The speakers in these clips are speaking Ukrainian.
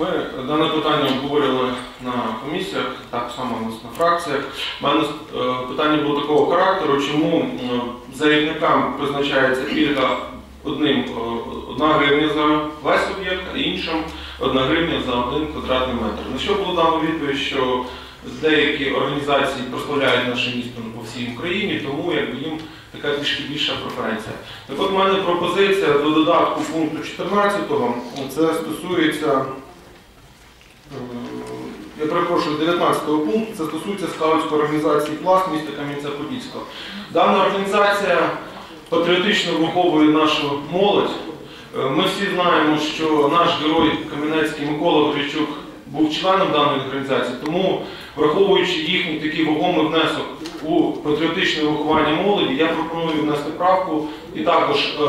Ми дане питання обговорювали на комісіях, так само на фракціях. У мене е, питання було такого характеру, чому е, заявникам призначається пільга одним е, одна гривня за весь об'єкт, а іншим одна гривня за один квадратний метр. На що було дано відповідь, що деякі організації прославляють наше місто по всій Україні, тому якби їм така трішки більша преференція. Так от в мене пропозиція до додатку пункту 14, це стосується Я перепрошую, 19 пункту, це стосується скаутської організації «Пласт» міста Кам'янця-Подільського. Дана організація патріотично виховує нашу молодь. Е, Ми всі знаємо, що наш герой Кам'янецький Микола Горячук був членом даної організації, тому, враховуючи їхній такий вагомий внесок у патріотичне виховання молоді, я пропоную внести правку і також е,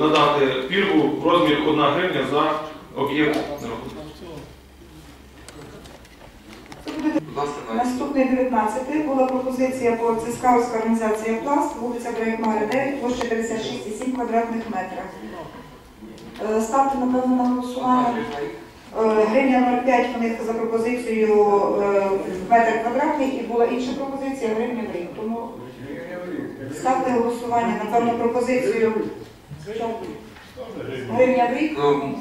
надати пільгу в розмірі 1 гривня за об'єкт нерухомості. Будь ласка, Настя. Наступний 19 була пропозиція по це організація Пласт, вулиця Браєкмара, 9, площа 56,7 квадратних метрів. Е, Ставте, напевно, на голосування. Е, Гривня 0,5 в них за пропозицією е, метр квадратний і була інша пропозиція гривня в рік. Тому ставте голосування, напевно, пропозицію гривня в рік. Ну,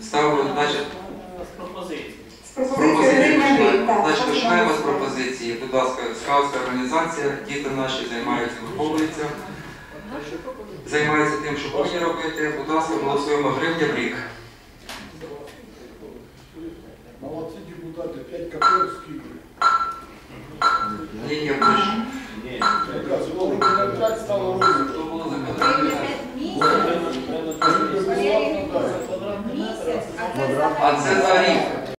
ставлю, значить, З пропозицією гривня в рік. Так, Значить, ставте на починаємо з голосування. Пропозиції. Будь ласка, скаутська організація, діти наші займаються, виховуються, займаються тим, що повинні робити. Будь ласка, голосуємо гривня в рік. Молодці депутати, 5 копеек скинули. Ні, ні, більше. Якраз воно на 5 стало ровно. Хто було за? А це за рік.